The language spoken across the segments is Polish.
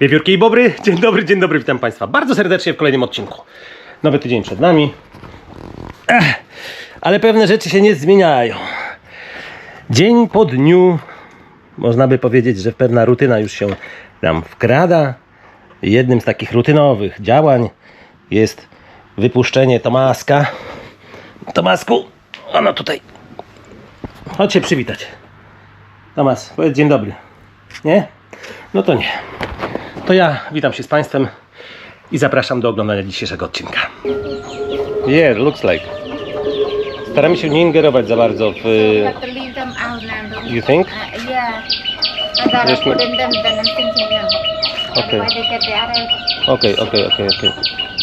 Wiewiórki i Bobry, dzień dobry, dzień dobry, witam Państwa bardzo serdecznie w kolejnym odcinku. Nowy tydzień przed nami. Ech, ale pewne rzeczy się nie zmieniają. Dzień po dniu, można by powiedzieć, że pewna rutyna już się nam wkrada. Jednym z takich rutynowych działań jest wypuszczenie Tomaska. Tomasku, ono tutaj. Chodź się przywitać. Tomas, powiedz dzień dobry. Nie? No to nie. To ja witam się z Państwem i zapraszam do oglądania dzisiejszego odcinka. Yeah, looks like. Staramy się nie ingerować za bardzo w... You think? Yeah. Okay. Other. Okej, okej, okej, okej.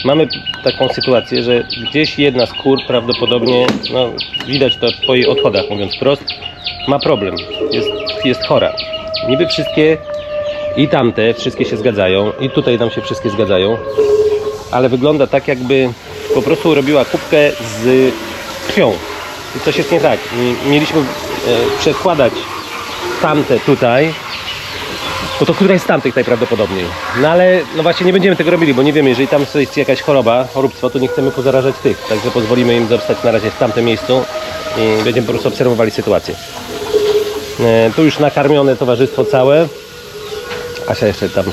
Mamy taką sytuację, że gdzieś jedna z kur prawdopodobnie, no widać to po jej odchodach, mówiąc wprost, ma problem. Jest, jest chora. Niby wszystkie i tamte, wszystkie się zgadzają i tutaj nam się wszystkie zgadzają, ale wygląda tak jakby po prostu robiła kubkę z krwią. I coś jest nie tak. Mieliśmy e, przekładać tamte tutaj, bo to któraś z tamtych najprawdopodobniej. No ale no właśnie nie będziemy tego robili, bo nie wiemy, jeżeli tam jest jakaś choroba, choróbstwo, to nie chcemy pozarażać tych. Także pozwolimy im zostać na razie w tamtym miejscu i będziemy po prostu obserwowali sytuację. E, tu już nakarmione towarzystwo całe. Asia jeszcze tam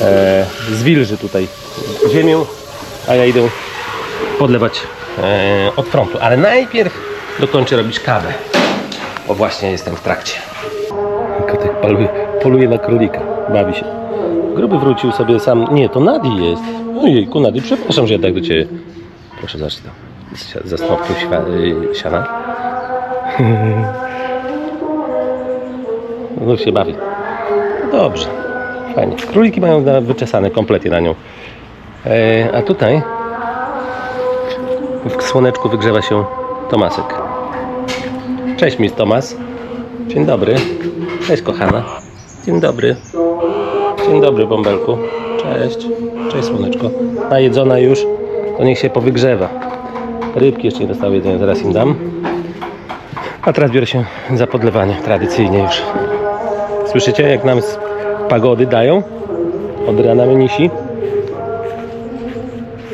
e, zwilży tutaj ziemię, a ja idę podlewać e, od frontu. Ale najpierw dokończę robić kawę, bo właśnie jestem w trakcie. Kotek poluje, poluje na królika. Bawi się. Gruby wrócił sobie sam. Nie, to Nadi jest. Ojejku, Nadi, przepraszam, że ja tak do ciebie. Proszę zacznij to. Z- Ze snopku śwa- y, siana. No się bawi. Dobrze. Fajnie. Króliki mają wyczesane kompletnie na nią. E, a tutaj w słoneczku wygrzewa się Tomasek. Cześć, Miss Tomas. Dzień dobry. Cześć kochana. Dzień dobry. Dzień dobry bąbelku. Cześć. Cześć słoneczko. Najedzona już, to niech się powygrzewa. Rybki jeszcze nie dostały jedzenia, zaraz im dam. A teraz biorę się za podlewanie, tradycyjnie już. Słyszycie jak nam pagody dają? Od rana menisi.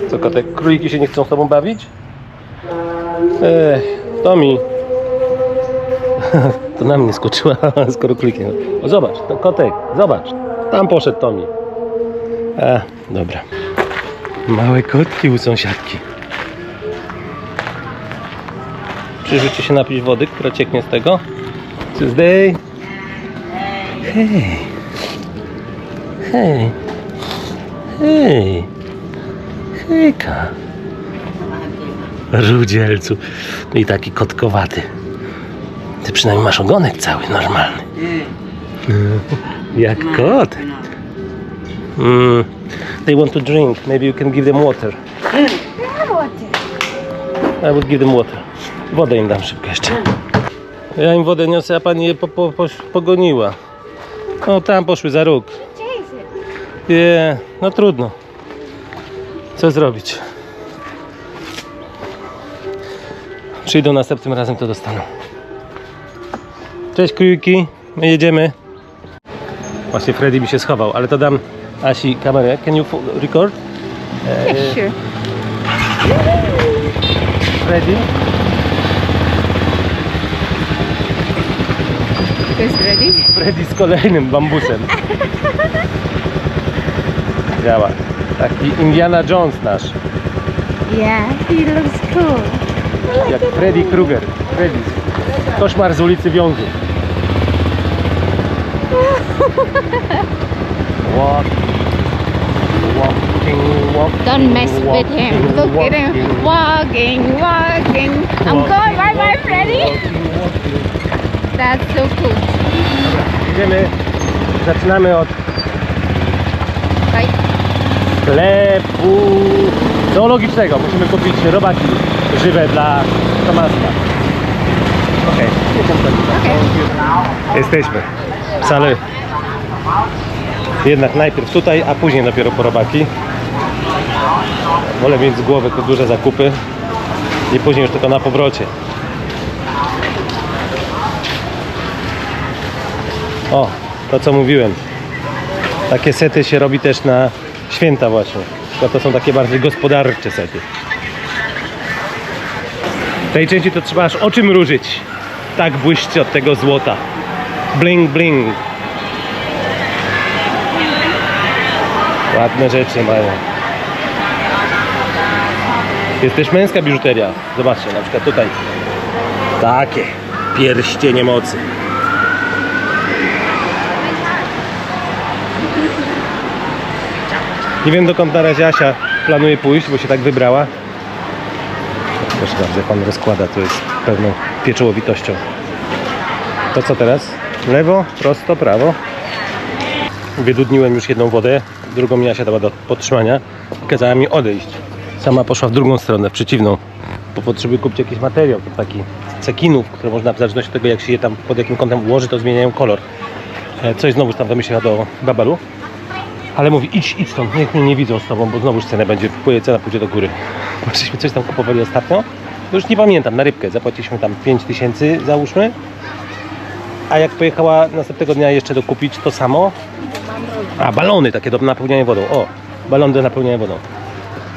Co kotek, króliki się nie chcą z tobą bawić? Ech, Tomi, to na mnie skoczyła, skoro klikiem. O, zobacz, to kotek, zobacz. Tam poszedł Tomi. A, dobra. Małe kotki u sąsiadki. Przyjrzyjcie się napić wody, która cieknie z tego. Tuesday. Hej. Hej. Hej. Hejka. Rudzielcu. I taki kotkowaty. Ty przynajmniej masz ogonek cały, normalny. Jak kot. Mm. They want to drink. Maybe you can give them water. I would give them water. Wodę im dam szybko jeszcze. Ja im wodę niosę, a pani je po, po, po, pogoniła. No tam poszły za róg. Nie, no trudno. Co zrobić? Przyjdą następnym razem, to dostaną. Cześć krójki, my jedziemy. Właśnie Freddy mi się schował, ale to dam Asi kamerę. Can you record? Yes, sure. Freddy? Ready? Freddy z kolejnym bambusem. Działa. Taki Indiana Jones nasz. Yeah, he looks cool. Jak Freddy Krueger. Freddy. Koszmar z ulicy Wiązu. Walk. Walking, walking, Don't mess with him. Look at him. Walking, walking. I'm going. Bye bye, Freddy. That's so cool. Idziemy. Zaczynamy od. Sklepu zoologicznego. Musimy kupić robaki żywe dla Tomaska. Okej, Okay. jesteśmy. Wcale. Jednak najpierw tutaj, a później dopiero po robaki. Wolę mieć z głowy te duże zakupy i później już tylko na powrocie. O, to co mówiłem. Takie sety się robi też na święta właśnie. Tylko to są takie bardziej gospodarcze sety. W tej części to trzeba aż oczy mrużyć. Tak błyszczy od tego złota. Bling, bling. Ładne rzeczy mają. Jest też męska biżuteria. Zobaczcie, na przykład tutaj. Takie pierścienie mocy. Nie wiem dokąd na razie Asia planuje pójść, bo się tak wybrała. Proszę bardzo, jak pan rozkłada, to jest pewną pieczołowitością. To co teraz? Lewo, prosto, prawo. Wydudniłem już jedną wodę, drugą mi Asia dała do podtrzymania kazała mi odejść. Sama poszła w drugą stronę, w przeciwną, bo potrzebuje kupić jakiś materiał, taki cekinów, które można w zależności od tego jak się je tam pod jakim kątem ułoży, to zmieniają kolor. E, Coś znowu tam wymyśliła do Babalu. Ale mówi, idź, idź stąd, niech mnie nie widzą z tobą, bo znowuż cena będzie, cena pójdzie do góry. Bo żeśmy coś tam kupowali ostatnio, już nie pamiętam, na rybkę, zapłaciliśmy tam 5 tysięcy, załóżmy. A jak pojechała następnego dnia jeszcze dokupić to samo, a balony takie do napełniania wodą, o, balon do napełniania wodą.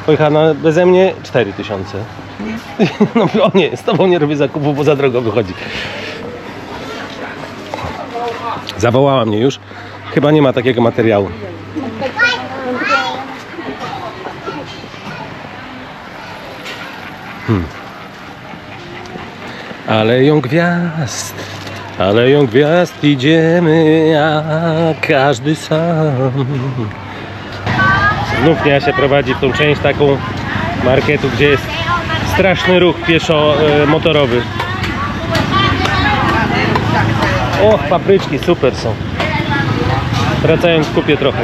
Pojechała na, beze mnie 4 tysiące. No o nie, z tobą nie robię zakupu, bo za drogo wychodzi. Zawołała mnie już. Chyba nie ma takiego materiału. Hmm. Aleją gwiazd, aleją gwiazd idziemy, a każdy sam. Znów nie się prowadzi w tą część taką marketu, gdzie jest straszny ruch pieszo-motorowy. O, papryczki super są. Wracając kupię trochę.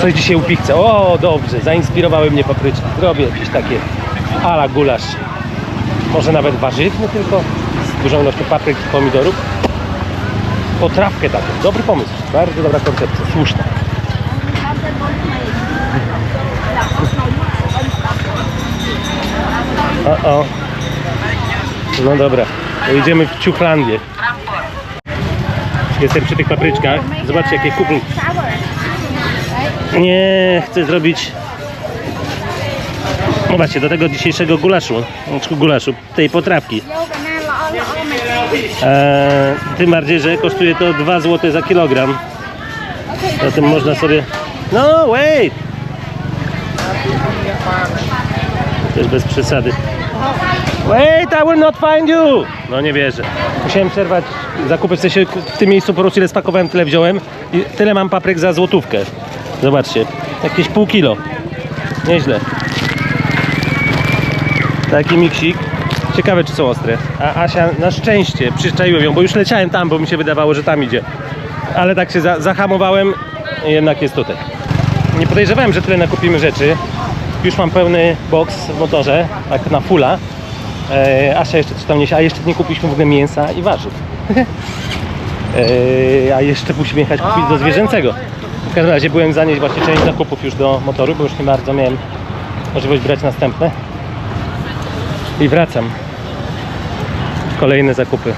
Coś dzisiaj upichcę. O, dobrze, zainspirowały mnie papryczki. Zrobię jakieś takie ala gulasz. Może nawet warzywny tylko, z dużą ilością papryk i pomidorów. Potrawkę taką. Dobry pomysł. Bardzo dobra koncepcja. Słuszna. O, o. No dobra, idziemy w Ciuchlandię. Jestem przy tych papryczkach. Zobaczcie jakie kupy. Nie, chcę zrobić... Zobaczcie, do tego dzisiejszego gulaszu, znaczy gulaszu, tej potrawki. Eee, tym bardziej, że kosztuje to 2 zł za kilogram. Zatem można sobie... No, wait! Też bez przesady. Wait, I will not find you! No nie wierzę. Musiałem przerwać zakupy, w sensie w tym miejscu po prostu ile spakowałem, tyle wziąłem. I tyle mam papryk za złotówkę. Zobaczcie, jakieś pół kilo. Nieźle. Taki miksik. Ciekawe czy są ostre. A Asia na szczęście przyczaiłem ją, bo już leciałem tam, bo mi się wydawało, że tam idzie. Ale tak się za zahamowałem, jednak jest tutaj. Nie podejrzewałem, że tyle nakupimy rzeczy. Już mam pełny box w motorze, tak na fulla. E, Asia jeszcze coś tam niesie, a jeszcze nie kupiliśmy w ogóle mięsa i warzyw. e, a jeszcze musimy jechać kupić do zwierzęcego. W każdym razie byłem zanieść właśnie część zakupów już do motoru, bo już nie bardzo miałem możliwość brać następne. I wracam. Kolejne zakupy.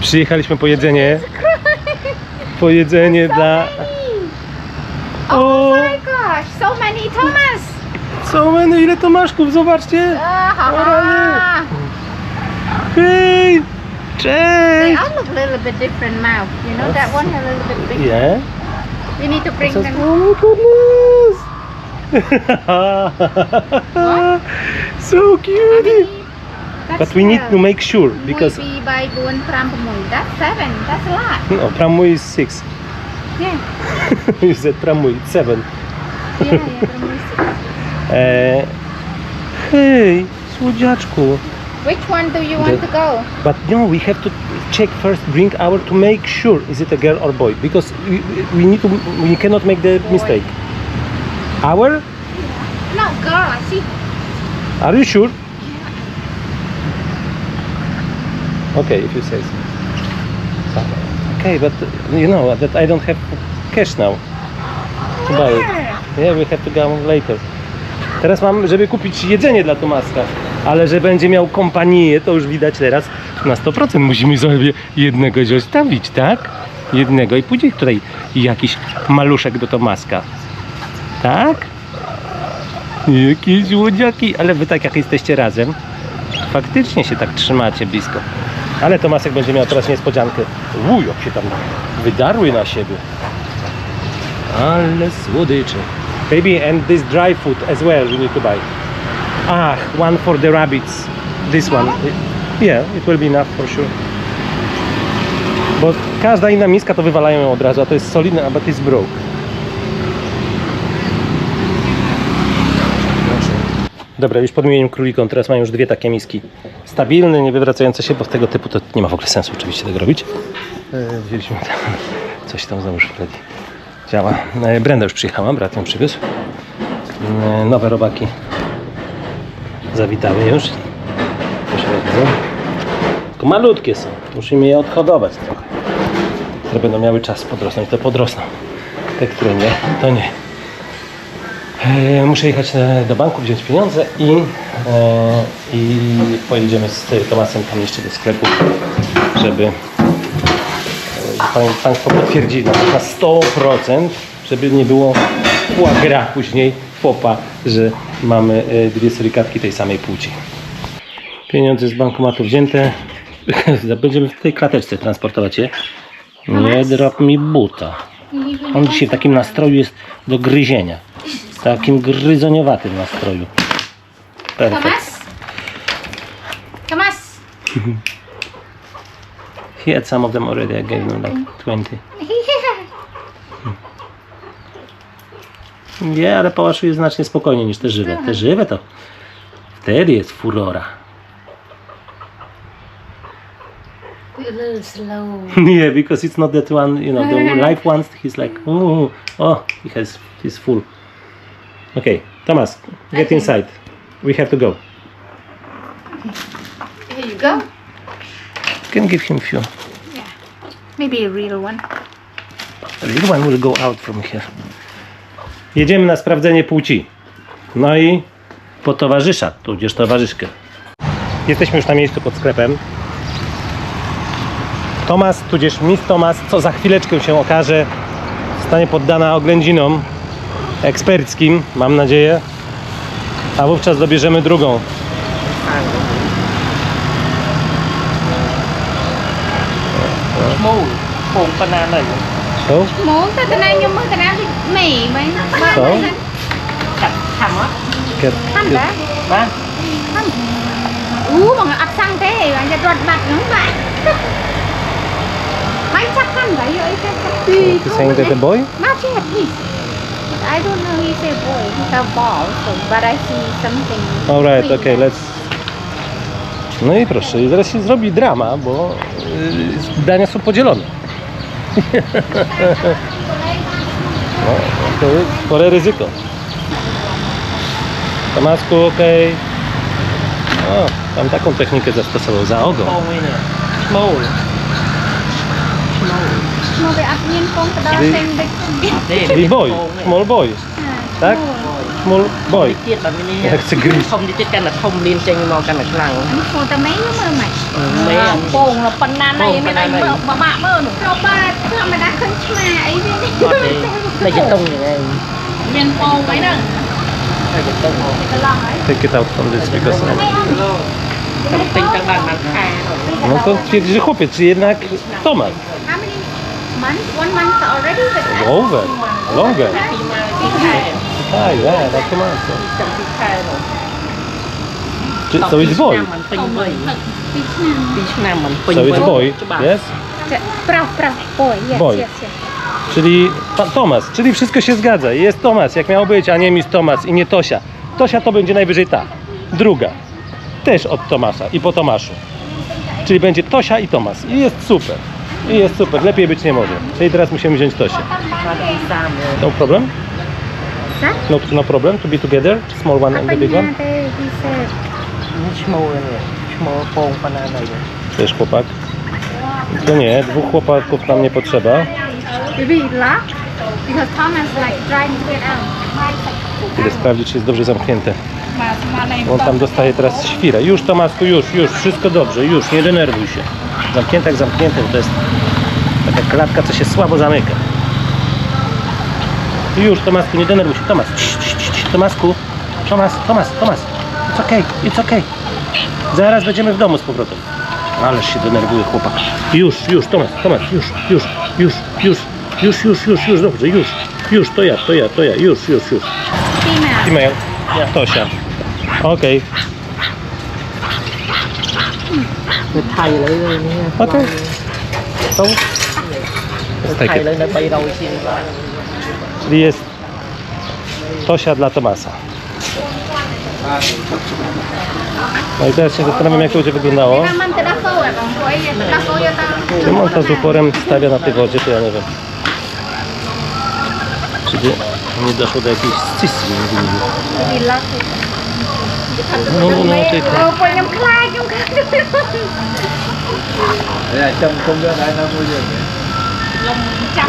Przyjechaliśmy po jedzenie. Po jedzenie dla... Oh my gosh, so many Thomas. Co menu, ile tomaszków, zobaczcie! Ah, ha, ha. Hej! They Cześć! all look a little bit different mouth. You know that one a little bit bigger. Yeah? Need to bring Oh them. my goodness! so cute! But we need to make sure because Mui pi by buon prampamui. That's seven. That's a lot. no, Pramui is six. Yeah. you said Pramui it's seven. Yeah, yeah. Pramui six. E, hej, słodziaczku. Which one do you want The- to go? But no, we have to check first, bring our to make sure is it a girl or boy because we, we need to we cannot make the mistake. Our? No, girl. I see. Are you sure? Okay, if you say so. Okay, but you know that I don't have cash now to buy it. Yeah, we have to go later. Teraz mam, żeby kupić jedzenie dla Tomaska, ale że będzie miał kompanię, to już widać teraz na 100% musimy sobie jednego zostawić, tak? jednego i pójdzie tutaj jakiś maluszek do Tomaska. Tak? Jakieś łodziaki, ale wy tak jak jesteście razem, faktycznie się tak trzymacie blisko. Ale Tomasek będzie miał teraz niespodziankę. Uj, jak się tam wydarły na siebie. Ale słodycze. Baby, and this dry food as well we need to buy. Ah, one for the rabbits. This one. Yeah, it will be enough for sure. Bo każda inna miska to wywalają ją od razu, a to jest solidne, a but it's broke. Dobra, już podmieniłem królikom, teraz mają już dwie takie miski. Stabilne, nie wywracające się, bo tego typu to nie ma w ogóle sensu oczywiście tego robić. E, Wzięliśmy tam, coś tam znowu Freddy działa. E, Brenda już przyjechała, brat ją przywiózł. E, Nowe robaki zawitały już. Tylko malutkie są, musimy je odhodować trochę. Które będą miały czas podrosnąć, to podrosną. Te, które nie, to nie. E, Muszę jechać do banku, wziąć pieniądze i, e, i pojedziemy z Tomasem tam jeszcze do sklepu, żeby e, pan, Państwo potwierdzili na, na 100%, żeby nie było gra później, popa, że mamy dwie surykatki tej samej płci. Pieniądze z bankomatu wzięte. Będziemy w tej klateczce transportować je. Nie drop mi buta. On dzisiaj w takim nastroju jest do gryzienia. Takim gryzoniowatym nastroju. Perfekt. Thomas? Thomas? He had some of them already. I gave him like 20. Nie, ale pałaszu jest znacznie spokojniej niż te żywe. Te żywe to wtedy jest furora. A little slow. yeah, because it's not that one, you know, the live ones, he's like, oh, oh, he has, he's full. Okay, Thomas, get Okay. inside. We have to go. Here you go. Can give him few. Maybe a real one. Little one will go out from here. Jedziemy na sprawdzenie płci. No i po towarzysza, tudzież towarzyszkę. Jesteśmy już na miejscu pod sklepem. Tomas, tudzież Miss Tomas, co za chwileczkę się okaże, zostanie poddana oględzinom eksperckim, mam nadzieję. A wówczas dobierzemy drugą. មូលពងប៉ុណ្ណានៅ Co? មកទៅតើខ្ញុំមើលតារាដូចមេមែនបើ Co? កាត់ខំអត់ Get, ខាំដែរ បាទ អូបងអត់សាំងទេអញจะរត់បាត់ហ្នឹងបាទមិនចាប់ខាំដែរយកអីទៅចាប់ពី you saying that the boy? Not yet, please. I don't know. He's a boy. He's a ball. So, but I see something. Alright, okay, let's. No i proszę, i zaraz się zrobi drama, bo y, dania są podzielone. no, to jest spore ryzyko. Damasku, ok. O, tam taką technikę zastosował za ogon មោលឈ្មោល មកវាអត់មានពងក្តោប Big- ផ្សេងដូច ទេ Big boy, small boy, tak? Small boy. ទៀតបើមាន Jak chce gryźć. ធំទៀតកាន់តែធំលៀនចេញមកកាន់តែខ្លាំង នេះពងតែមេមើលមក មេ ពងលប៉ុណ្ណាណៃមានអីមើលបបាក់មើលនោះ ប្របាទធម្មតាឃើញឆ្មាអីវានេះ អត់ទេតែចតុងហ្នឹងឯង មានពងអីហ្នឹង តែចតុងមក កន្លងហើយ Take it out from this because... តែទិញទាំងបានបានខែនោះ No to twierdzi, że chłopiec, czy jednak Tomas. month, one month already. Over, longer. Tak, yeah, tak to mam. So. so it's boy. ពេញវ័យ2ឆ្នាំមិនពេញ So វ័យ it's boy, yes? Boy, Boy. Czyli pan Tomas, czyli wszystko się zgadza. Jest Tomas, jak miał być, a nie Miss Tomas i nie Tosia. Tosia to będzie najwyżej ta. Druga. Też od Tomasa i po Tomaszu. Czyli będzie Tosia i Tomas. I jest super. I jest super, lepiej być nie może. Czyli teraz musimy wziąć Tosię. No problem? No, no problem to be together? Small one and the big one? Nic nie. Też chłopak? To nie, dwóch chłopaków nam nie potrzeba. Idę sprawdzić, czy jest dobrze zamknięte. On tam dostaje teraz świrę. Już Tomasku, już, już, wszystko dobrze, już, nie denerwuj się. Zamknięte jak zamknięte, to jest taka klatka, co się słabo zamyka. Już Tomasku, nie denerwuj się. Tomas, cii, cii, cii, Tomasku, Tomas, Tomas, Tomas. It's okay, it's okay. Zaraz będziemy w domu z powrotem. Ależ się denerwuje chłopak. Już, już, Tomas, Tomas, już, już, już, już, już, już, już, już, dobrze, już, już, to ja, to ja, to ja, już, już, już. Female. Female. Nie. Tosia. Okej. mình thầy lấy rồi nha Ok. Są? Czyli jest Tosia dla Tomasa. No i teraz się zastanawiam, jak to będzie wyglądało. Ra on to z uporem stawia na tej wodzie, to ja nie wiem. Czyli nie doszło do jakiejś scysji między nimi. No, no, no, ty.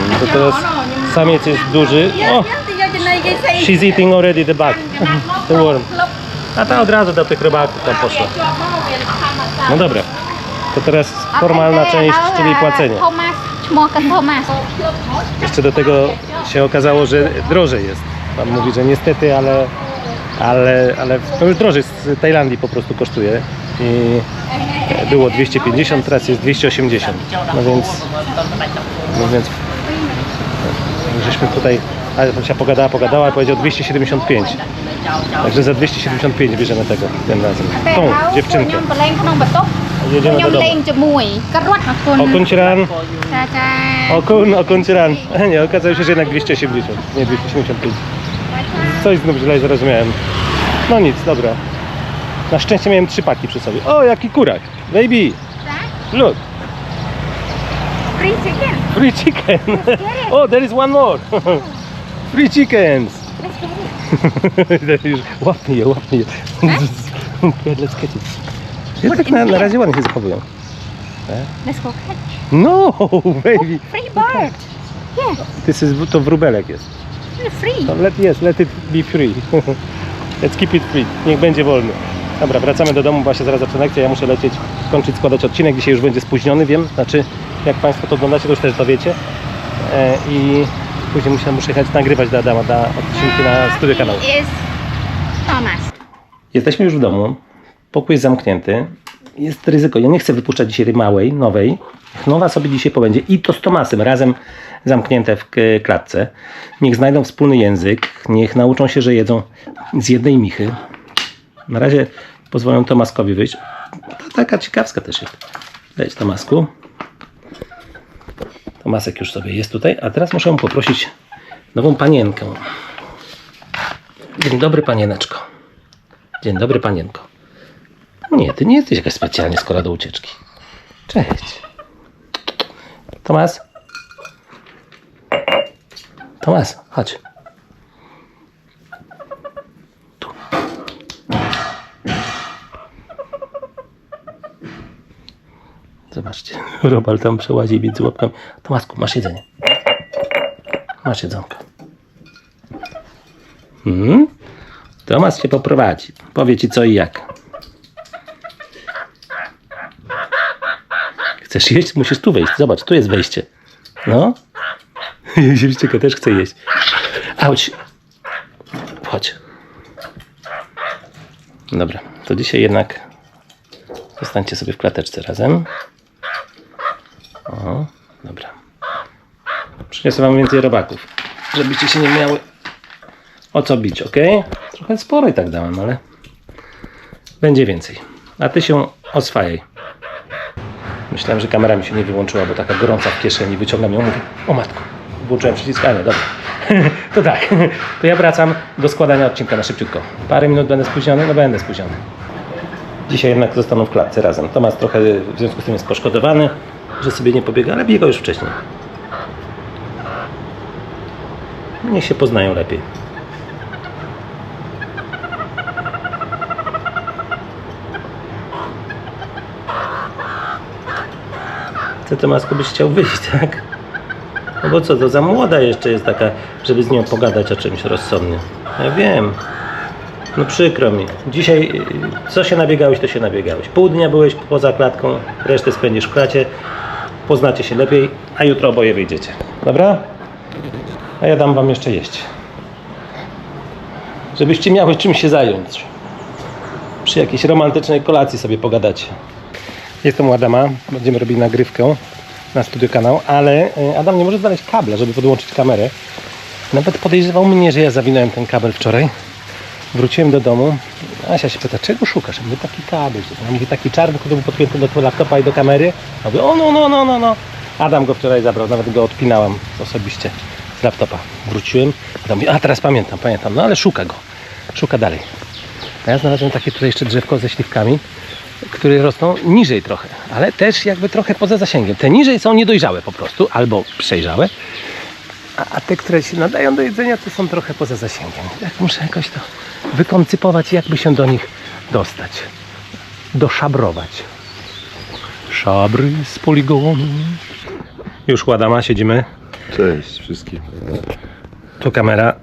No, to teraz samiec jest duży. O! She's eating already the bag. The worm. A ta od razu do tych rybaków tam poszła. No dobra. To teraz formalna część, czyli płacenie. Jeszcze do tego się okazało, że drożej jest. Pan mówi, że niestety, ale, ale, ale to już drożej z Tajlandii po prostu kosztuje. I było 250, teraz jest 280. No więc, no więc żeśmy tutaj, ale się pogadała, pogadała, powiedział 275. Także za 275 bierzemy tego tym razem. Tą dziewczynkę jedziemy do ខ្ញុំលេង domu. ជាមួយគាត់រត់អាគុណ O kun Chiran. ចាចា O kun, o kun Chiran. Nie, okazało się, że jednak 270, nie 275. Coś znów źle zrozumiałem. No nic, dobra. Na szczęście miałem trzy paki przy sobie. O, jaki kurak. Baby, ចា look, ព្រីឈីគិន free chicken. O, there is one more. Free chickens. Już łapnij je, łapnij je. Let's get it. Ja tak na, na razie ładnie się zachowują. let's go catch No, baby! free bird This is, to wróbelek jest. free No, let, yes, let it be free. Let's keep it free. Niech będzie wolny. Dobra, wracamy do domu, się zaraz zaczyna lekcja. Ja muszę lecieć, kończyć, składać odcinek. Dzisiaj już będzie spóźniony, wiem. Znaczy, jak Państwo to oglądacie, to już też to wiecie. E, I później muszę, muszę jechać nagrywać dla Adama, dla odcinki na studio kanału. is Thomas Jesteśmy już w domu. Pokój jest zamknięty. Jest ryzyko. Ja nie chcę wypuszczać dzisiaj małej, nowej. Nowa sobie dzisiaj pobędzie. I to z Tomasem razem zamknięte w klatce. Niech znajdą wspólny język. Niech nauczą się, że jedzą z jednej michy. Na razie pozwolę Tomaskowi wyjść. To taka ciekawska też jest. Wejdź Tomasku. Tomasek już sobie jest tutaj. A teraz muszę poprosić nową panienkę. Dzień dobry panieneczko. Dzień dobry, panienko. Nie, ty nie jesteś jakaś specjalnie skora do ucieczki. Cześć. Tomas? Tomas, chodź. Tu. Zobaczcie, Robal tam przełazi między łapkami. Tomasku, masz jedzenie. Masz jedzonko. Hmm? Tomas cię poprowadzi. Powie ci co i jak. Chcesz jeść? Musisz tu wejść. Zobacz, tu jest wejście. No. Zieliczeka też chce jeść. Auć. Chodź. Dobra, to dzisiaj jednak zostańcie sobie w klateczce razem. O, dobra. Przyniosę wam więcej robaków, żebyście się nie miały o co bić, ok? Trochę sporo i tak dałem, ale będzie więcej. A ty się oswajaj. Myślałem, że kamera mi się nie wyłączyła, bo taka gorąca w kieszeni. Wyciągam ją, mówię, o matko, włączyłem przycisk, ale dobra. to tak, to ja wracam do składania odcinka na szybciutko. Parę minut będę spóźniony? No będę spóźniony. Dzisiaj jednak zostaną w klatce razem. Tomasz trochę w związku z tym jest poszkodowany, że sobie nie pobiega, ale biegał już wcześniej. Niech się poznają lepiej. Ty Tomasku byś chciał wyjść, tak? No bo co, to za młoda jeszcze jest taka, żeby z nią pogadać o czymś rozsądnie. Ja wiem. No przykro mi. Dzisiaj co się nabiegałeś, to się nabiegałeś. Pół dnia byłeś poza klatką, resztę spędzisz w klacie. poznacie się lepiej, a jutro oboje wyjdziecie. Dobra? A ja dam wam jeszcze jeść. Żebyście miały czym się zająć. Przy jakiejś romantycznej kolacji sobie pogadacie. Jestem u Adama, będziemy robili nagrywkę na studio kanał, ale e, Adam nie może znaleźć kabla, żeby podłączyć kamerę. Nawet podejrzewał mnie, że ja zawinąłem ten kabel wczoraj. Wróciłem do domu. Asia się pyta, czego szukasz? Ja mówię, taki kabel. Ja mówię, taki czarny, który był podpięty do laptopa i do kamery. Ja mówię, o no, no, no, no, no. Adam go wczoraj zabrał, nawet go odpinałem osobiście z laptopa. Wróciłem, Adam mówi, a teraz pamiętam, pamiętam, no ale szuka go. Szuka dalej. A ja znalazłem takie tutaj jeszcze drzewko ze śliwkami, które rosną niżej trochę, ale też jakby trochę poza zasięgiem. Te niżej są niedojrzałe po prostu, albo przejrzałe, a, a te, które się nadają do jedzenia, to są trochę poza zasięgiem. Jak muszę jakoś to wykoncypować, jakby się do nich dostać. Doszabrować. Szabry z poligonu. Już ładama, siedzimy. Cześć wszystkim. Tu kamera,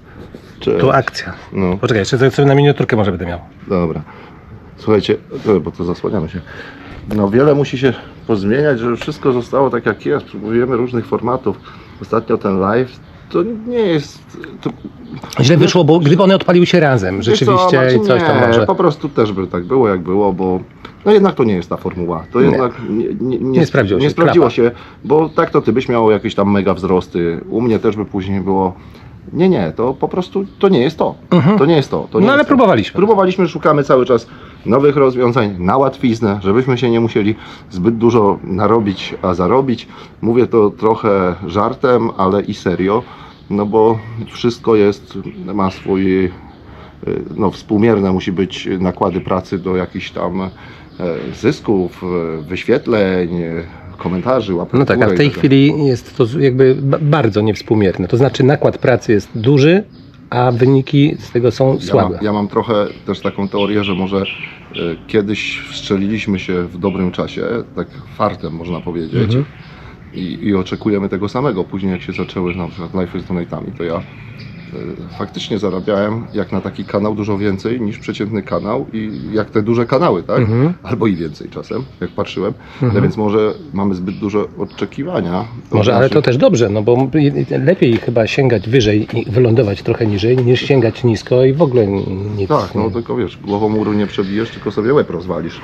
Cześć. tu akcja. No, Poczekaj, jeszcze sobie na miniaturkę może będę miał. dobra. Słuchajcie, to- bo to zasłaniamy się. No wiele musi się pozmieniać, żeby wszystko zostało tak jak jest. Próbujemy różnych formatów. Ostatnio ten live to nie jest... To, Źle wyszło, bo gdyby one odpaliły się razem, co, rzeczywiście Marcin, i coś tam nie, może. Po prostu też by tak było jak było, bo no jednak to nie jest ta formuła. To Nie. jednak nie, nie, Nie sprawdziło się, Nie sprawdziło klapa. się, bo tak to ty byś miał jakieś tam mega wzrosty. U mnie też by później było. Nie, nie, to po prostu to nie jest to. Mhm. To nie jest to. to nie No ale jest to. próbowaliśmy. Próbowaliśmy, szukamy cały czas nowych rozwiązań na łatwiznę, żebyśmy się nie musieli zbyt dużo narobić, a zarobić. Mówię to trochę żartem, ale i serio, no bo wszystko jest, ma swój, y, no współmierne musi być nakłady pracy do jakichś tam e, zysków, e, wyświetleń, komentarzy, łapek No tak, a w tej tak chwili jest to jakby ba- bardzo niewspółmierne. To znaczy nakład pracy jest duży, a wyniki z tego są Ja mam, słabe. ja mam trochę też taką teorię, że może e, kiedyś wstrzeliliśmy się w dobrym czasie, tak fartem można powiedzieć, Mhm. i, i oczekujemy tego samego. Później jak się zaczęły na przykład live z donate'ami, to ja faktycznie zarabiałem jak na taki kanał dużo więcej niż przeciętny kanał i jak te duże kanały, tak? Mhm. Albo i więcej czasem, jak patrzyłem. No Mhm. więc może mamy zbyt duże oczekiwania. Może, ale to też dobrze, no bo lepiej chyba sięgać wyżej i wylądować trochę niżej, niż sięgać nisko i w ogóle nic. Tak, no tylko wiesz, głową muru nie przebijesz, tylko sobie łeb rozwalisz.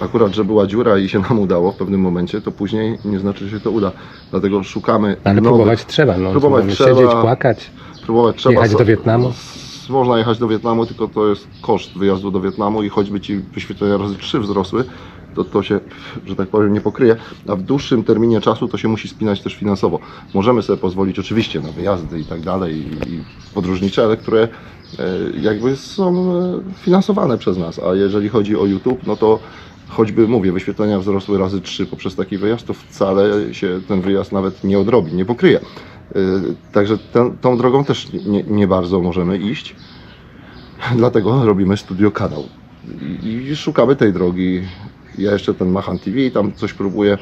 Akurat, że była dziura i się nam udało w pewnym momencie, to później nie znaczy, że się to uda. Dlatego szukamy Ale nowych- próbować trzeba, no. Próbować trzeba. Siedzieć, płakać. Próbować trzeba. jechać do Wietnamu? s- Można jechać do Wietnamu, tylko to jest koszt wyjazdu do Wietnamu i choćby ci wyświetlenia razy trzy wzrosły, to to się, że tak powiem, nie pokryje. A w dłuższym terminie czasu to się musi spinać też finansowo. Możemy sobie pozwolić oczywiście na wyjazdy i tak dalej, i, i podróżnicze, ale które e, jakby są e, finansowane przez nas. A jeżeli chodzi o YouTube, no to choćby mówię, wyświetlenia wzrosły razy trzy poprzez taki wyjazd, to wcale się ten wyjazd nawet nie odrobi, nie pokryje. Yy, Także tą drogą też nie, nie bardzo możemy iść. Dlatego robimy studio kanał. I, I szukamy tej drogi. Ja jeszcze ten Machan TV i tam coś próbuję.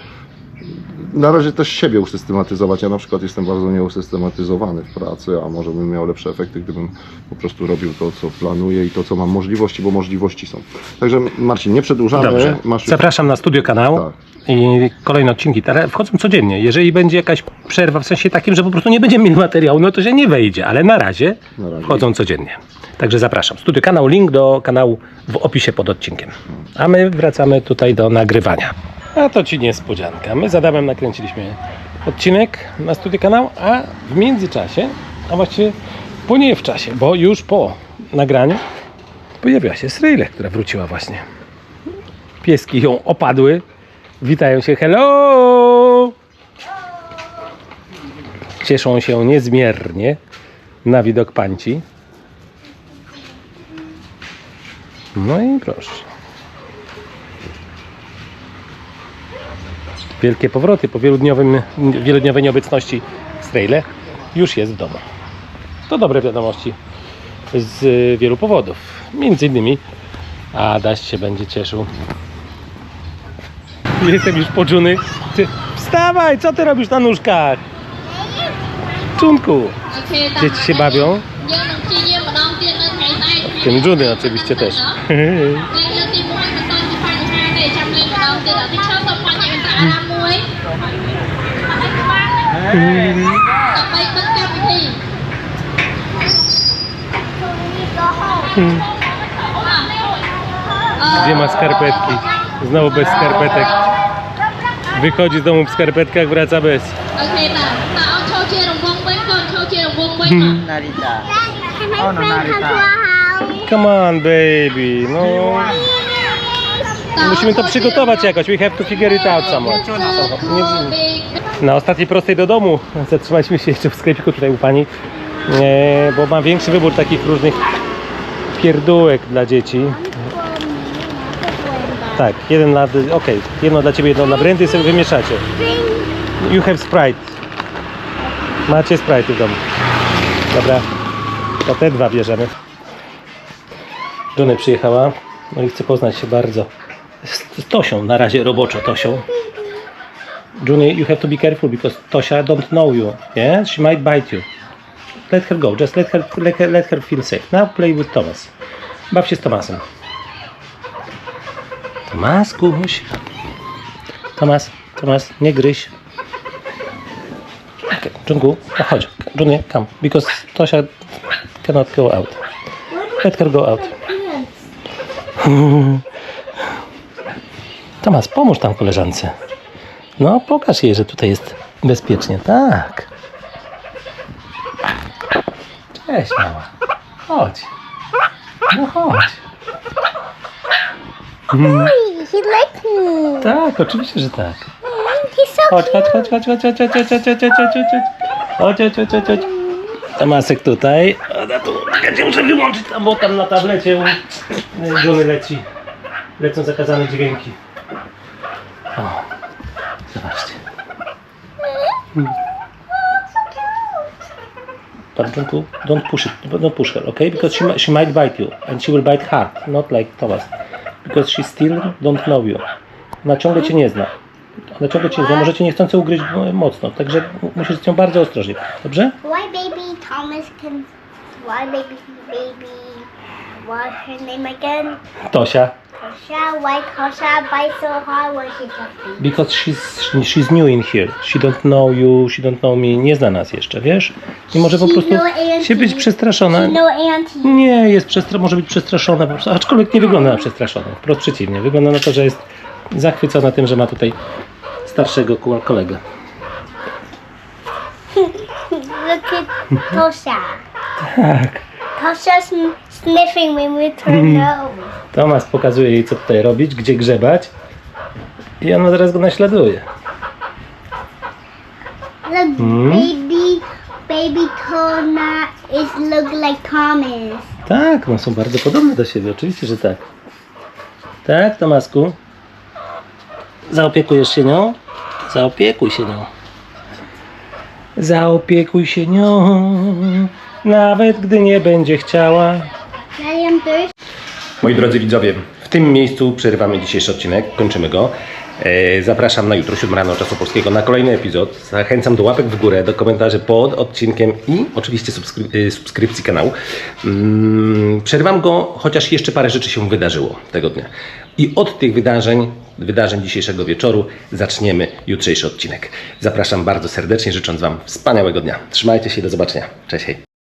Na razie też siebie usystematyzować. Ja na przykład jestem bardzo nieusystematyzowany w pracy, a może bym miał lepsze efekty, gdybym po prostu robił to, co planuję i to, co mam możliwości, bo możliwości są. Także Marcin, nie przedłużamy. Dobrze. Masz już... Zapraszam na studio kanał. Tak. I kolejne odcinki, ale wchodzą codziennie. Jeżeli będzie jakaś przerwa, w sensie takim, że po prostu nie będziemy mieli materiału, no to się nie wejdzie, ale na razie, Na razie. wchodzą codziennie. Także zapraszam. Studio kanał, link do kanału w opisie pod odcinkiem. A my wracamy tutaj do nagrywania. A to ci niespodzianka. My z Adamem nakręciliśmy odcinek na studio kanał, a w międzyczasie, a właściwie po nie w czasie, bo już po nagraniu pojawiła się Srejle, która wróciła właśnie. Pieski ją opadły. Witają się. Hello! Cieszą się niezmiernie na widok panci. No i proszę. Wielkie powroty po wielodniowym, wielodniowej nieobecności Strejle już jest w domu. To dobre wiadomości z wielu powodów. Między innymi Adaś się będzie cieszył. Jestem już poczony. Ty, wstawaj, co ty robisz na nóżkach? Czunku. Dzieci się bawią. W tym Juny oczywiście też. Gdzie ma skarpetki? Znowu bez skarpetek. Wychodzi z domu w skarpetkach, wraca bez. โอเคป่ะมาเอาโชว์เจรมวงไว้ก่อนโชว์เจรมวงไว้ก่อน hmm. oh, no, Come on, baby. No. Musimy to przygotować jakoś. We have to figure it out somehow. Na ostatniej prostej do domu zatrzymaliśmy się jeszcze w sklepiku tutaj u pani, bo mam większy wybór takich różnych pierdółek dla dzieci. Tak, jeden dla, okej, jedno dla ciebie, jedno dla Brendy i sobie wymieszacie. You have Sprite. Macie Sprite w domu. Dobra, to te dwa bierzemy. Johnny przyjechała, no i chce poznać się bardzo z Tosią, na razie roboczo Tosią. Junie, you have to be careful because Tosia don't know you. Yeah, she might bite you. Let her go. Just let her let her, let her feel safe. Now play with Thomas. Baw się z Tomasem. Tomaskuś. Tomas, Tomas, nie gryź. Okay, Jungu, no chodź. Junie, come. Because Tosia cannot go out. Let her go out. Tomas, pomóż tam koleżance. No, pokaż jej, że tutaj jest bezpiecznie. Tak. Cześć, mała. Chodź. No chodź. Mm, He likes me. tak, oczywiście, że tak. He's so Chodź, chodź, chodź, chodź, chodź, chodź, chodź, chodź, chodź, chodź, chodź, chodź, chodź. Chodź, chodź, chodź, chodź, chodź. Tomasek tutaj. A na tu, czekajcie, muszę wyłączyć tam, bo tam na tablecie u Johnny leci. Lecą zakazane dźwięki. O, zobaczcie. But don't, don't push it, don't push her, okay? Because she, mi- she might bite you and she will bite hard, not like Thomas. Because she still don't know you. Ona ciągle cię nie zna. Ona ciągle cię nie zna, może cię niechcący ugryźć e, mocno, także musisz z nią bardzo ostrożnie. Dobrze? Why baby Thomas can why baby baby what's her name again? Tosia. Kosha, why Kosha bite so hard when a baby? Because she's, she's new in here. She don't know you, she don't know me, nie zna nas jeszcze, wiesz? I może po She prostu know auntie. się być przestraszona. No auntie. Nie, jest przestra- może być przestraszona po prostu, aczkolwiek nie wygląda na przestraszoną. Wprost przeciwnie, wygląda na to, że jest zachwycona tym, że ma tutaj starszego ku- kolegę. Look at Kosha. Tak. Kosha's sn- sniffing me with her nose. Tomas pokazuje jej, co tutaj robić, gdzie grzebać. I ona zaraz go naśladuje. Look, Hmm? baby, baby Tona is look like Thomas. Tak, no są bardzo podobne do siebie, oczywiście, że tak. Tak, Tomasku? Zaopiekujesz się nią? Zaopiekuj się nią. Zaopiekuj się nią, nawet gdy nie będzie chciała. Moi drodzy widzowie, w tym miejscu przerywamy dzisiejszy odcinek, kończymy go. E, Zapraszam na jutro, 7 rano czasu polskiego, na kolejny epizod. Zachęcam do łapek w górę, do komentarzy pod odcinkiem i oczywiście subskry- y, subskrypcji kanału. Mm, Przerywam go, chociaż jeszcze parę rzeczy się wydarzyło tego dnia. I od tych wydarzeń, wydarzeń dzisiejszego wieczoru zaczniemy jutrzejszy odcinek. Zapraszam bardzo serdecznie, życząc Wam wspaniałego dnia. Trzymajcie się, do zobaczenia. Cześć, hej.